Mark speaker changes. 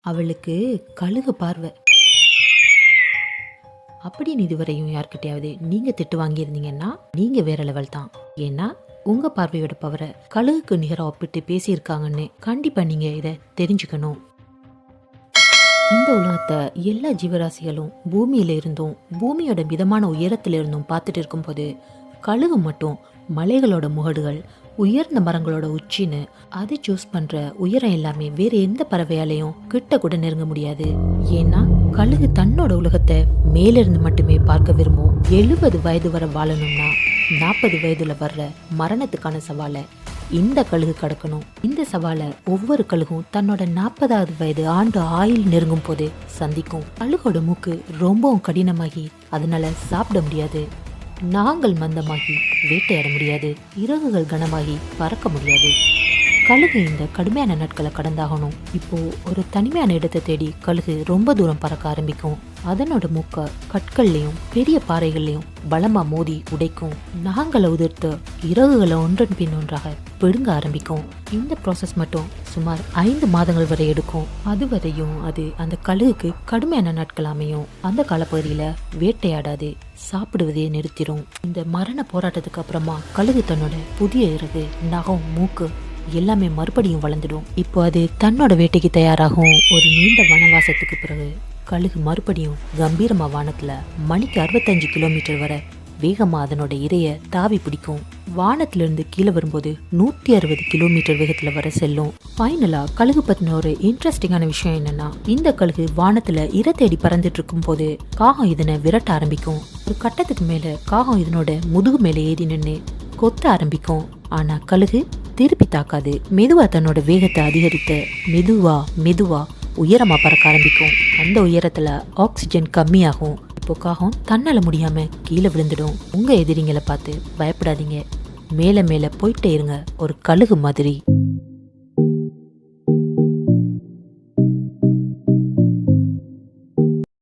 Speaker 1: அவளுக்கு கழுகு பார்வை. அப்படின்னு இதுவரையும் யார்கிட்டயாவது நீங்க திட்டு வாங்கியிருந்தீங்கன்னா நீங்க வேற லெவல் தான். ஏன்னா உங்க பார்வையோட பவரை கழுகுக்கு நிகராக ஒப்பிட்டு பேசியிருக்காங்கன்னு கண்டிப்பா நீங்க இதை தெரிஞ்சுக்கணும். இந்த உலகத்தை எல்லா ஜீவராசிகளும் பூமியில இருந்தும் பூமியோட மிதமான உயரத்துல இருந்தும் பார்த்துட்டு இருக்கும்போது கழுகு மட்டும் மலைகளோட முகடுகள் உயர்ந்த மரங்களோட உச்சின்னு அது சூஸ் பண்ற உயரம் எல்லாமே வேற எந்த பறவையாலையும் கிட்ட கூட நெருங்க முடியாது. ஏன்னா கழுகு தன்னோட உலகத்தை மேலிருந்து மட்டுமே பார்க்க விரும்பும். எழுபது வயது வரை வாழணும்னா நாற்பது வயதுல வர்ற மரணத்துக்கான சவாலை இந்த கழுகு கடக்கணும். இந்த சவாலை ஒவ்வொரு கழுகும் தன்னோட நாற்பதாவது வயது ஆண்டு ஆயுள் நெருங்கும் போது சந்திக்கும். கழுகோட மூக்கு ரொம்பவும் கடினமாகி அதனால சாப்பிட முடியாது. நாங்கள் மந்தமாகி வேட்டையாட முடியாது. இறகுகள் கனமாகி பறக்க முடியாது. கழுகு இந்த கடுமையான நாட்களை கடந்தாகணும். இப்போ ஒரு தனிமையான இடத்தை தேடி கழுகு ரொம்ப தூரம் பறக்க ஆரம்பிக்கும். அதனோட மூக்க கற்கள்லையும் பெரிய பாறைகள்லையும் பலமா மோதி உடைக்கும். நகங்களை உதிர்த்து இறகுகளை ஒன்றன் பின் ஒன்றாக பிடுங்க ஆரம்பிக்கும். இந்த ப்ராசஸ் மட்டும் சுமார் ஐந்து மாதங்கள் வரை எடுக்கும். அதுவரையும் அது அந்த கழுகுக்கு கடுமையான நாட்கள் அமையும். அந்த காலப்பகுதியில வேட்டையாடாது சாப்பிடுவதே நிறுத்திடும் இந்த மரண போராட்டத்துக்கு அப்புறமா கழுகு தன்னோட புதிய இறகு நகம் மூக்கு எல்லாமே மறுபடியும் வளர்ந்துடும். இப்போ அது தன்னோட வேட்டைக்கு தயாராகும். ஒரு நீண்ட வனவாசத்துக்கு பிறகு கழுகு மறுபடியும் கம்பீரமா வானத்துல மணிக்கு அறுபத்தஞ்சு கிலோமீட்டர் வர வேகமா அதனோட இறைய தாவி பிடிக்கும். வானத்திலிருந்து கீழே வரும்போது நூத்தி அறுபது கிலோமீட்டர் வேகத்துல வர செல்லும். ஃபைனலாக கழுகு பத்தின ஒரு இன்ட்ரெஸ்டிங்கான விஷயம் என்னன்னா இந்த கழுகு வானத்துல இரை தேடி பறந்துட்டு இருக்கும் போது காகம் இதனை விரட்ட ஆரம்பிக்கும். ஒரு கட்டத்துக்கு மேல காகம் இதனோட முதுகு மேல ஏறி நின்று கொத்த ஆரம்பிக்கும். ஆனா கழுகு திருப்பி தாக்காது. மெதுவா தன்னோட வேகத்தை அதிகரித்து மெதுவா மெதுவா உயரமா பறக்க ஆரம்பிக்கும். அந்த உயரத்துல ஆக்சிஜன் கம்மியாகும். இப்போ காகம் தன்னால முடியாம கீழே விழுந்துடும். உங்க எதிரிங்களை பார்த்து பயப்படாதீங்க. மேல மேல போயிட்டே இருங்க. ஒரு கழுகு மாதிரி.